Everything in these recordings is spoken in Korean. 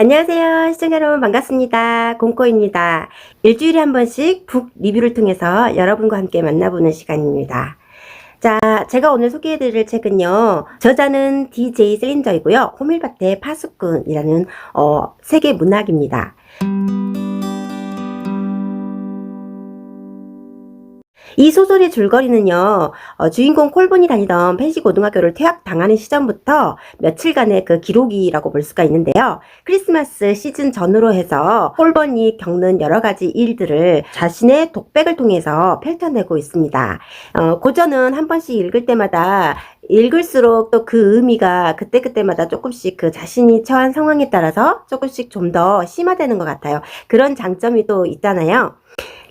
안녕하세요. 시청자 여러분 반갑습니다. 공코입니다. 일주일에 한 번씩 북 리뷰를 통해서 여러분과 함께 만나보는 시간입니다. 자, 제가 오늘 소개해드릴 책은요. 저자는 DJ 셀린저이고요. 호밀밭의 파수꾼이라는 어, 세계 문학입니다. 이 소설의 줄거리는요, 어, 주인공 콜본이 다니던 펜시 고등학교를 퇴학당하는 시점부터 며칠간의 그 기록이라고 볼 수가 있는데요. 크리스마스 시즌 전으로 해서 콜본이 겪는 여러 가지 일들을 자신의 독백을 통해서 펼쳐내고 있습니다. 어, 고전은 한 번씩 읽을 때마다 읽을수록 또 그 의미가 그때그때마다 조금씩 그 자신이 처한 상황에 따라서 조금씩 좀 더 심화되는 것 같아요. 그런 장점이 또 있잖아요.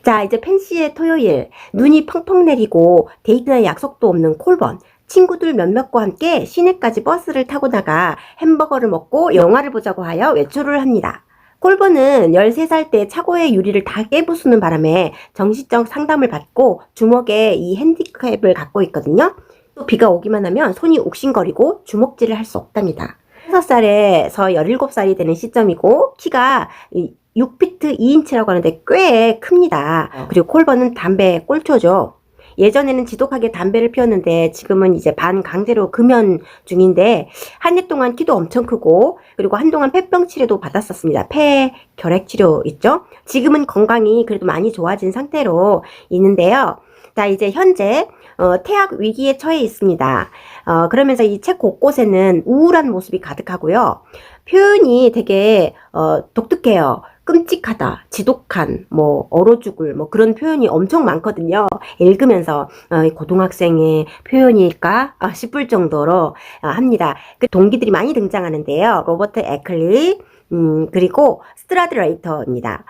자, 이제 펜시의 토요일. 눈이 펑펑 내리고 데이트나 약속도 없는 콜번. 친구들 몇몇과 함께 시내까지 버스를 타고 나가 햄버거를 먹고 영화를 보자고 하여 외출을 합니다. 콜번은 13살 때 차고의 유리를 다 깨부수는 바람에 정신적 상담을 받고 주먹에 이 핸디캡을 갖고 있거든요. 또 비가 오기만 하면 손이 옥신거리고 주먹질을 할 수 없답니다. 6살에서 17살이 되는 시점이고 키가 6피트 2인치라고 하는데 꽤 큽니다. 그리고 콜버는 담배 꼴초죠. 예전에는 지독하게 담배를 피웠는데 지금은 이제 반강제로 금연 중인데 한 해 동안 키도 엄청 크고 그리고 한동안 폐병 치료도 받았었습니다. 폐 결핵 치료 있죠? 지금은 건강이 그래도 많이 좋아진 상태로 있는데요. 자, 이제 현재 어, 태학 위기에 처해 있습니다. 어, 그러면서 이 책 곳곳에는 우울한 모습이 가득하고요. 표현이 되게 어, 독특해요. 끔찍하다, 지독한, 뭐 얼어 죽을 뭐 그런 표현이 엄청 많거든요. 읽으면서 어, 이 고등학생의 표현일까 아, 싶을 정도로 어, 합니다. 그 동기들이 많이 등장하는데요. 로버트 에클리 음, 그리고 스트라드 레이터입니다.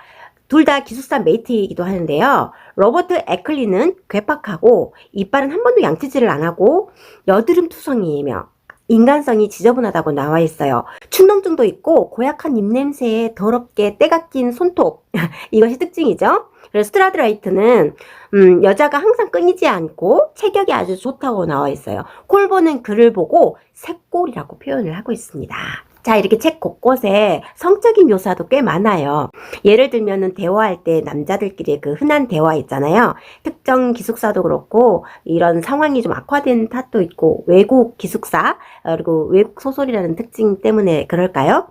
둘 다 기숙사 메이트이기도 하는데요. 로버트 에클리는 괴팍하고 이빨은 한 번도 양치질을 안 하고 여드름 투성이며 인간성이 지저분하다고 나와 있어요. 충동증도 있고 고약한 입냄새에 더럽게 때가 낀 손톱 이것이 특징이죠. 그래서 스트라드라이트는 음, 여자가 항상 끊이지 않고 체격이 아주 좋다고 나와 있어요. 콜보는 글을 보고 새꼴이라고 표현을 하고 있습니다. 자, 이렇게 책 곳곳에 성적인 묘사도 꽤 많아요. 예를 들면은 대화할 때 남자들끼리 그 흔한 대화 있잖아요. 특정 기숙사도 그렇고 이런 상황이 좀 악화된 탓도 있고 외국 기숙사 그리고 외국 소설이라는 특징 때문에 그럴까요?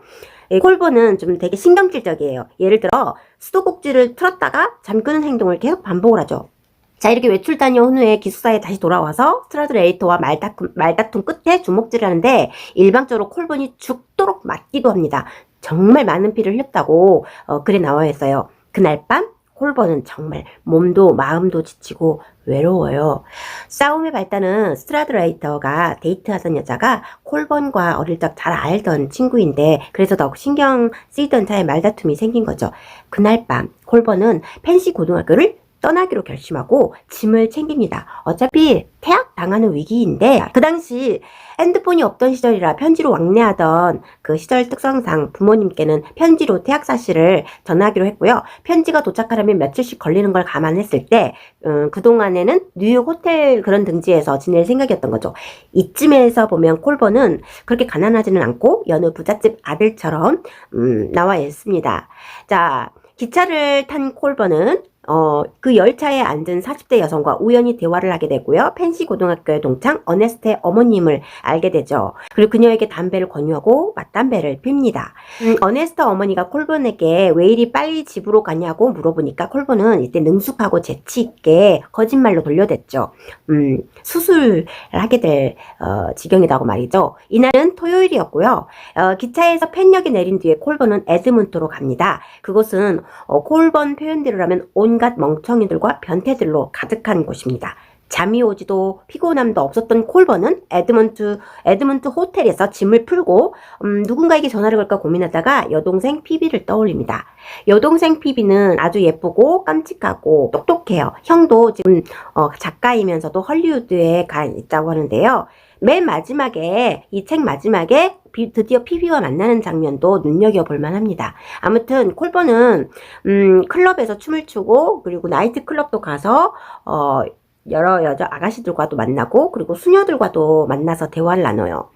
이 콜보는 좀 되게 신경질적이에요. 예를 들어 수도꼭지를 틀었다가 잠그는 행동을 계속 반복을 하죠. 자, 이렇게 외출 다녀온 후에 기숙사에 다시 돌아와서 스트라드레이터와 말다툼, 말다툼 끝에 주먹질을 하는데 일방적으로 콜본이 죽도록 맞기도 합니다. 정말 많은 피를 흘렸다고 어, 글에 나와 있어요. 그날 밤 콜본은 정말 몸도 마음도 지치고 외로워요. 싸움의 발단은 스트라드레이터가 데이트하던 여자가 콜본과 어릴 적 잘 알던 친구인데 그래서 더욱 신경 쓰이던 차에 말다툼이 생긴 거죠. 그날 밤 콜본은 펜시 고등학교를 떠나기로 결심하고 짐을 챙깁니다. 어차피 퇴학 당하는 위기인데 그 당시 핸드폰이 없던 시절이라 편지로 왕래하던 그 시절 특성상 부모님께는 편지로 퇴학 사실을 전하기로 했고요. 편지가 도착하려면 며칠씩 걸리는 걸 감안했을 때 음, 그동안에는 뉴욕 호텔 그런 등지에서 지낼 생각이었던 거죠. 이쯤에서 보면 콜버는 그렇게 가난하지는 않고 여느 부잣집 아들처럼 음, 나와 있습니다. 자 기차를 탄 콜버는 어, 그 열차에 앉은 40대 여성과 우연히 대화를 하게 되고요. 펜시 고등학교의 동창 어네스트의 어머님을 알게 되죠. 그리고 그녀에게 담배를 권유하고 맞담배를 핍니다. 음, 어네스트 어머니가 콜본에게 왜 이리 빨리 집으로 가냐고 물어보니까 콜본은 이때 능숙하고 재치 있게 거짓말로 돌려댔죠. 음, 수술을 하게 될 어, 지경이라고 말이죠. 이날은 토요일이었고요. 어, 기차에서 펜역에 내린 뒤에 콜본은 에드문트로 갑니다. 그곳은 어, 콜본 표현대로라면 온갖 멍청이들과 변태들로 가득한 곳입니다. 잠이 오지도 피곤함도 없었던 콜버는 에드먼트 에드먼트 호텔에서 짐을 풀고 음, 누군가에게 전화를 걸까 고민하다가 여동생 피비를 떠올립니다. 여동생 피비는 아주 예쁘고 깜찍하고 똑똑해요. 형도 지금 어, 작가이면서도 헐리우드에 가 있다고 하는데요. 맨 마지막에 이 책 마지막에 비- 드디어 피비와 만나는 장면도 눈여겨볼 만합니다. 아무튼 콜버는 음, 클럽에서 춤을 추고 그리고 나이트 클럽도 가서 어, 여러 여자 아가씨들과도 만나고 그리고 수녀들과도 만나서 대화를 나눠요.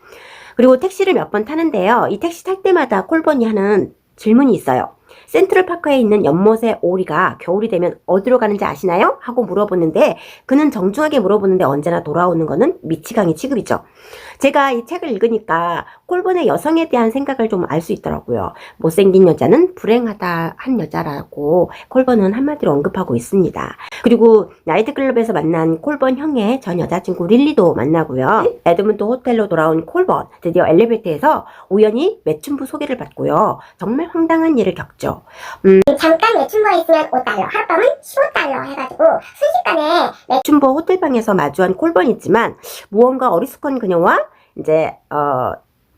그리고 택시를 몇 번 타는데요. 이 택시 탈 때마다 콜번이 하는 질문이 있어요. 센트럴파크에 있는 연못의 오리가 겨울이 되면 어디로 가는지 아시나요? 하고 물어보는데 그는 정중하게 물어보는데 언제나 돌아오는 거는 미치광이 취급이죠. 제가 이 책을 읽으니까 콜본의 여성에 대한 생각을 좀 알 수 있더라고요. 못생긴 여자는 불행하다 한 여자라고 콜본은 한마디로 언급하고 있습니다. 그리고 나이트클럽에서 만난 콜본 형의 전 여자친구 릴리도 만나고요. 에드문드 호텔로 돌아온 콜본 드디어 엘리베이터에서 우연히 매춘부 소개를 받고요. 정말 황당한 일을 겪죠. 잠깐 매춘부에 있으면 5달러, 하룻밤은 15달러 해가지고 순식간에 매춘부 호텔방에서 마주한 콜본이지만 무언가 어리숙한 그녀와 이제 어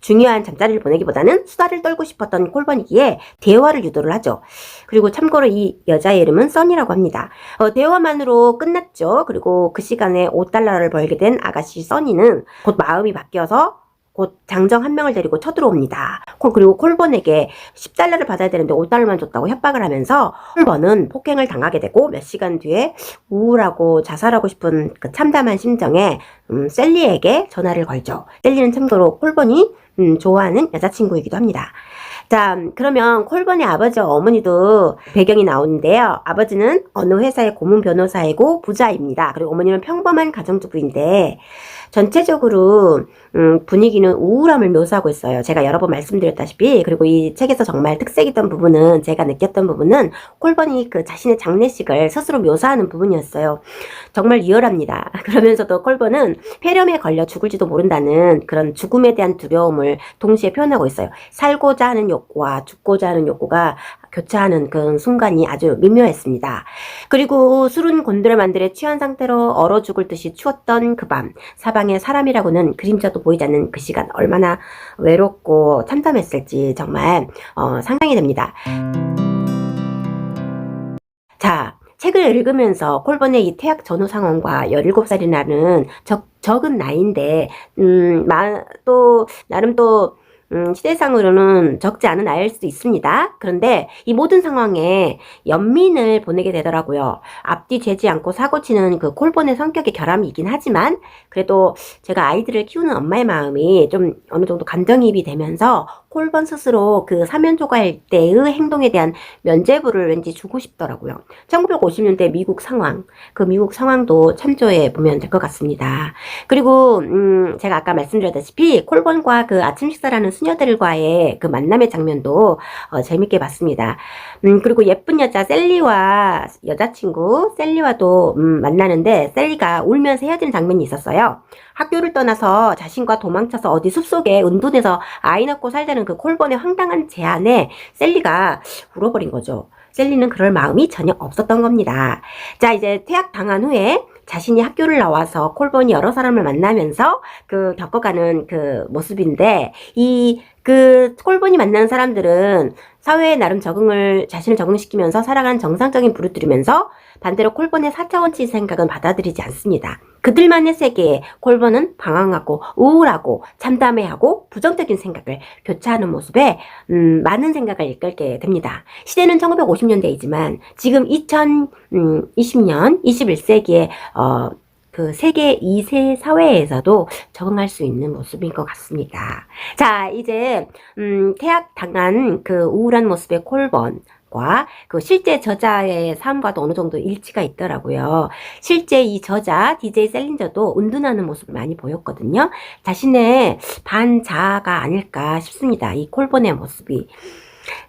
중요한 잠자리를 보내기보다는 수다를 떨고 싶었던 콜번이기에 대화를 유도를 하죠. 그리고 참고로 이 여자의 이름은 써니라고 합니다. 어, 대화만으로 끝났죠. 그리고 그 시간에 5달러를 벌게 된 아가씨 써니는 곧 마음이 바뀌어서 곧 장정 한 명을 데리고 쳐들어옵니다. 콜- 그리고 콜번에게 10달러를 받아야 되는데 5달러만 줬다고 협박을 하면서 콜번은 폭행을 당하게 되고 몇 시간 뒤에 우울하고 자살하고 싶은 그 참담한 심정에 음, 셀리에게 전화를 걸죠. 셀리는 참고로 콜번이 음, 좋아하는 여자친구이기도 합니다. 자, 그러면 콜번의 아버지와 어머니도 배경이 나오는데요. 아버지는 어느 회사의 고문 변호사이고 부자입니다. 그리고 어머니는 평범한 가정주부인데 전체적으로 음, 분위기는 우울함을 묘사하고 있어요. 제가 여러 번 말씀드렸다시피 그리고 이 책에서 정말 특색이던 부분은 제가 느꼈던 부분은 콜번이 그 자신의 장례식을 스스로 묘사하는 부분이었어요. 정말 리얼합니다. 그러면서도 콜번은 폐렴에 걸려 죽을지도 모른다는 그런 죽음에 대한 두려움을 동시에 표현하고 있어요. 살고자 하는 욕 구와 죽고자 하는 욕구가 교차하는 그런 순간이 아주 미묘했습니다. 그리고 술은 곤드레만들에 취한 상태로 얼어 죽을 듯이 추웠던 그 밤, 사방에 사람이라고는 그림자도 보이지 않는 그 시간 얼마나 외롭고 참담했을지 정말 어, 상상이 됩니다. 자, 책을 읽으면서 콜본의 이 태학 전후 상황과 17살이라는 적, 적은 나이인데, 음, 마, 또, 나름 또, 음, 시대상으로는 적지 않은 나이일 수도 있습니다. 그런데 이 모든 상황에 연민을 보내게 되더라고요. 앞뒤 재지 않고 사고치는 그 콜본의 성격의 결함이긴 하지만, 그래도 제가 아이들을 키우는 엄마의 마음이 좀 어느 정도 감정이입이 되면서 콜본 스스로 그 사면 조가일 때의 행동에 대한 면죄부를 왠지 주고 싶더라고요. 1950년대 미국 상황, 그 미국 상황도 참조해 보면 될 것 같습니다. 그리고 음, 제가 아까 말씀드렸다시피 콜본과 그 아침 식사라는 수녀들과의 그 만남의 장면도 어, 재밌게 봤습니다. 음, 그리고 예쁜 여자 셀리와 여자친구 셀리와도 음, 만나는데 셀리가 울면서 헤어지는 장면이 있었어요. 학교를 떠나서 자신과 도망쳐서 어디 숲속에 은둔해서 아이 낳고 살자는 그 콜본의 황당한 제안에 셀리가 울어버린 거죠. 셀리는 그럴 마음이 전혀 없었던 겁니다. 자, 이제 퇴학 당한 후에 자신이 학교를 나와서 콜본이 여러 사람을 만나면서 그 겪어가는 그 모습인데 이 그 콜본이 만나는 사람들은 사회에 나름 적응을 자신을 적응시키면서 살아가는 정상적인 부를 들이면서 반대로 콜본의 4차원치 생각은 받아들이지 않습니다. 그들만의 세계에 콜본은 방황하고 우울하고 참담해하고 부정적인 생각을 교차하는 모습에 음, 많은 생각을 이끌게 됩니다. 시대는 1950년대이지만 지금 2020년 21세기에 어, 그 세계 2세 사회에서도 적응할 수 있는 모습인 것 같습니다. 자, 이제 음, 태학 당한 그 우울한 모습의 과그 실제 저자의 삶과도 어느 정도 일치가 있더라고요. 실제 이 저자 DJ 셀린저도 은둔하는 모습을 많이 보였거든요. 자신의 반자아가 아닐까 싶습니다. 이 콜본의 모습이.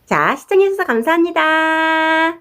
자, 시청해주셔서 감사합니다.